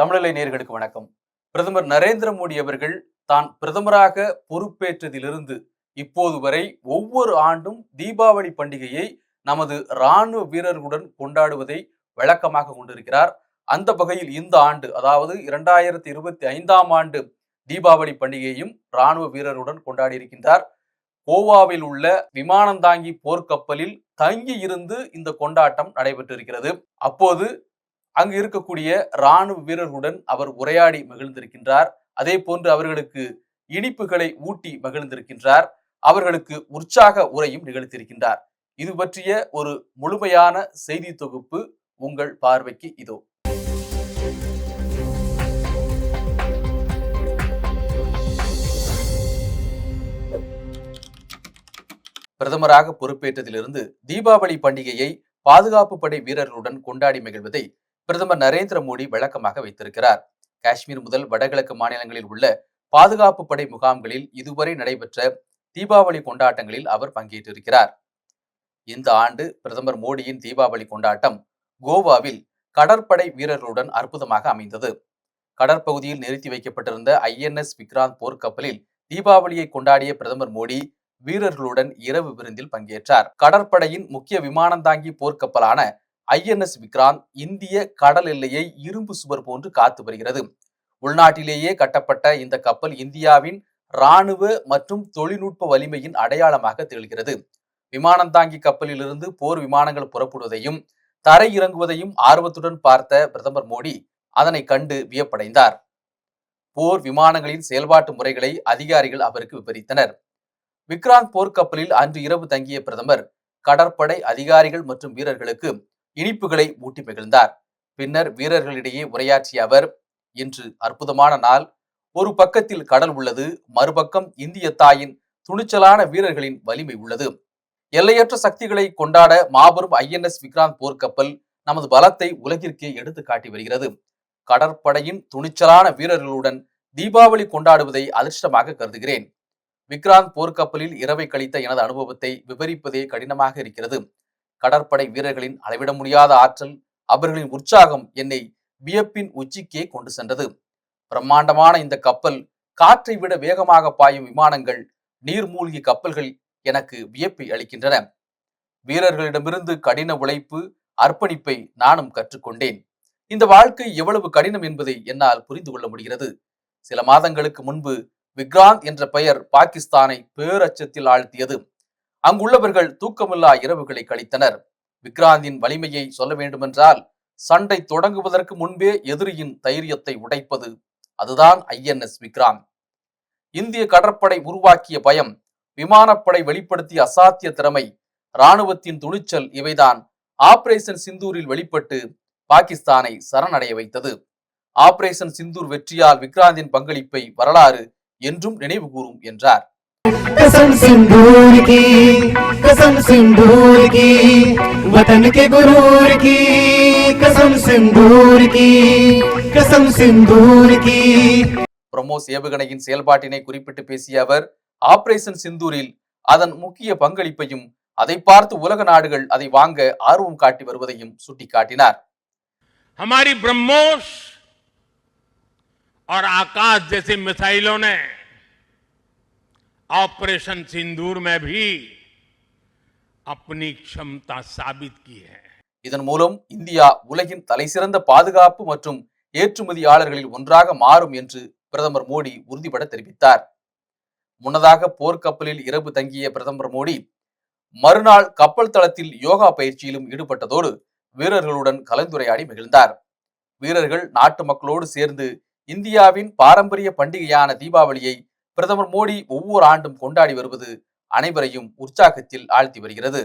தமிழலை நேர்களுக்கு வணக்கம். பிரதமர் நரேந்திர மோடி அவர்கள் தான் பிரதமராக பொறுப்பேற்றதிலிருந்து இப்போது வரை ஒவ்வொரு ஆண்டும் தீபாவளி பண்டிகையை நமது இராணுவ வீரர்களுடன் கொண்டாடுவதை வழக்கமாக கொண்டிருக்கிறார். அந்த வகையில் இந்த ஆண்டு அதாவது இரண்டாயிரத்தி இருபத்தி ஐந்தாம் ஆண்டு தீபாவளி பண்டிகையும் இராணுவ வீரருடன் கொண்டாடி இருக்கின்றார் கோவாவில் உள்ள விமானந்தாங்கி போர்க்கப்பலில் தங்கி இருந்து இந்த கொண்டாட்டம் நடைபெற்றிருக்கிறது. அப்போது அங்கு இருக்கக்கூடிய இராணுவ வீரர்களுடன் அவர் உரையாடி மகிழ்ந்திருக்கின்றார். அதே போன்று அவர்களுக்கு இனிப்புகளை ஊட்டி மகிழ்ந்திருக்கின்றார். அவர்களுக்கு உற்சாக உரையும் நிகழ்த்தியிருக்கின்றார். இது பற்றிய ஒரு முழுமையான செய்தி தொகுப்பு உங்கள் பார்வைக்கு இதோ. பிரதமராக பொறுப்பேற்றதிலிருந்து தீபாவளி பண்டிகையை பாதுகாப்பு படை வீரர்களுடன் கொண்டாடி மகிழ்வதை பிரதமர் நரேந்திர மோடி விளக்கமாக வைத்திருக்கிறார். காஷ்மீர் முதல் வடகிழக்கு மாநிலங்களில் உள்ள பாதுகாப்பு படை முகாம்களில் இதுவரை நடைபெற்ற தீபாவளி கொண்டாட்டங்களில் அவர் பங்கேற்றிருக்கிறார். இந்த ஆண்டு பிரதமர் மோடியின் தீபாவளி கொண்டாட்டம் கோவாவில் கடற்படை வீரர்களுடன் அற்புதமாக அமைந்தது. கடற்பகுதியில் நிறுத்தி வைக்கப்பட்டிருந்த ஐஎன்எஸ் விக்ராந்த் போர்க்கப்பலில் தீபாவளியை கொண்டாடிய பிரதமர் மோடி வீரர்களுடன் இரவு விருந்தில் பங்கேற்றார். கடற்படையின் முக்கிய விமானந்தாங்கி போர்க்கப்பலான ஐஎன்எஸ் விக்ராந்த் இந்திய கடல் எல்லையை இரும்பு சுவர் போன்று காத்து வருகிறது. உள்நாட்டிலேயே கட்டப்பட்ட இந்த கப்பல் இந்தியாவின் இராணுவ மற்றும் தொழில்நுட்ப வலிமையின் அடையாளமாக திகழ்கிறது. விமானந்தாங்கி கப்பலிலிருந்து போர் விமானங்கள் புறப்படுவதையும் தரை இறங்குவதையும் ஆர்வத்துடன் பார்த்த பிரதமர் மோடி அதனை கண்டு வியப்படைந்தார். போர் விமானங்களின் செயல்பாட்டு முறைகளை அதிகாரிகள் அவருக்கு விவரித்தனர். விக்ராந்த் போர்க்கப்பலில் அன்று இரவு தங்கிய பிரதமர் கடற்படை அதிகாரிகள் மற்றும் வீரர்களுக்கு இனிப்புகளை ஊட்டி மகிழ்ந்தார். பின்னர் வீரர்களிடையே உரையாற்றிய அவர் இன்று அற்புதமான நாள். ஒரு பக்கத்தில் கடல் உள்ளது மறுபக்கம் இந்திய தாயின் துணிச்சலான வீரர்களின் வலிமை உள்ளது. எல்லையற்ற சக்திகளை கொண்டாட மாபெரும் ஐஎன்எஸ் விக்ராந்த் போர்க்கப்பல் நமது பலத்தை உலகிற்கே எடுத்து காட்டி வருகிறது. கடற்படையின் துணிச்சலான வீரர்களுடன் தீபாவளி கொண்டாடுவதை அதிர்ஷ்டமாக கருதுகிறேன். விக்ராந்த் போர்க்கப்பலில் இரவை கழித்த எனது அனுபவத்தை விவரிப்பதே கடினமாக இருக்கிறது. கடற்படை வீரர்களின் அளவிட முடியாத ஆற்றல் அவர்களின் உற்சாகம் என்னை வியப்பின் உச்சிக்கே கொண்டு சென்றது. பிரம்மாண்டமான இந்த கப்பல் காற்றை விட வேகமாக பாயும் விமானங்கள் நீர்மூழ்கி கப்பல்கள் எனக்கு வியப்பை அளிக்கின்றன. வீரர்களிடமிருந்து கடின உழைப்பு அர்ப்பணிப்பை நானும் கற்றுக்கொண்டேன். இந்த வாழ்க்கை எவ்வளவு கடினம் என்பதை என்னால் புரிந்து கொள்ள முடிகிறது. சில மாதங்களுக்கு முன்பு விக்ராந்த் என்ற பெயர் பாகிஸ்தானை பேரச்சத்தில் ஆழ்த்தியது. அங்குள்ளவர்கள் தூக்கமில்லா இரவுகளை கழித்தனர். விக்ராந்தின் வலிமையை சொல்ல வேண்டுமென்றால் சண்டை தொடங்குவதற்கு முன்பே எதிரியின் தைரியத்தை உடைப்பது அதுதான் ஐஎன்எஸ் விக்ராந்த். இந்திய கடற்படை உருவாக்கிய பயம் விமானப்படை வெளிப்படுத்திய அசாத்திய திறமை இராணுவத்தின் துணிச்சல் இவைதான். ஆபரேஷன் சிந்தூரில் வெளிப்பட்டு பாகிஸ்தானை சரணடைய வைத்தது. ஆபரேஷன் சிந்தூர் வெற்றியால் விக்ராந்தின் பங்களிப்பை வரலாறு என்றும் நினைவு கூறும் என்றார். कसम सिंदूर की कसम सिंदूर की वतन के गुरूर की कसम सिंदूर की कसम सिंदूर की பிரம்மோஸ் ஏவுகணையின் செயல்பாட்டினை குறிப்பிட்டு பேசிய அவர் ஆபரேஷன் சிந்தூரில் அதன் முக்கிய பங்களிப்பையும் அதை பார்த்து உலக நாடுகள் அதை வாங்க ஆர்வம் காட்டி வருவதையும் சுட்டிக்காட்டினார் हमारी ब्रह्मोस और आकाश जैसी मिसाइलों ने ऑपरेशन सिंदूर में भी अपनी क्षमता साबित की है இதன் மூலம் இந்தியா உலகின் தலைசிறந்த பாதுகாப்பு மற்றும் ஏற்றுமதியாளர்களில் ஒன்றாக மாறும் என்று பிரதமர் மோடி உறுதிபட தெரிவித்தார் முன்னதாக போர்க்கப்பலில் இரவு தங்கிய பிரதமர் மோடி மறுநாள் கப்பல் தளத்தில் யோகா பயிற்சியிலும் ஈடுபட்டதோடு வீரர்களுடன் கலந்துரையாடி மகிழ்ந்தார் வீரர்கள் நாட்டு மக்களோடு சேர்ந்து இந்தியாவின் பாரம்பரிய பண்டிகையான தீபாவளியை பிரதமர் மோடி ஒவ்வொரு ஆண்டும் கொண்டாடி வருவது அனைவரையும் உற்சாகத்தில் ஆழ்த்தி வருகிறது.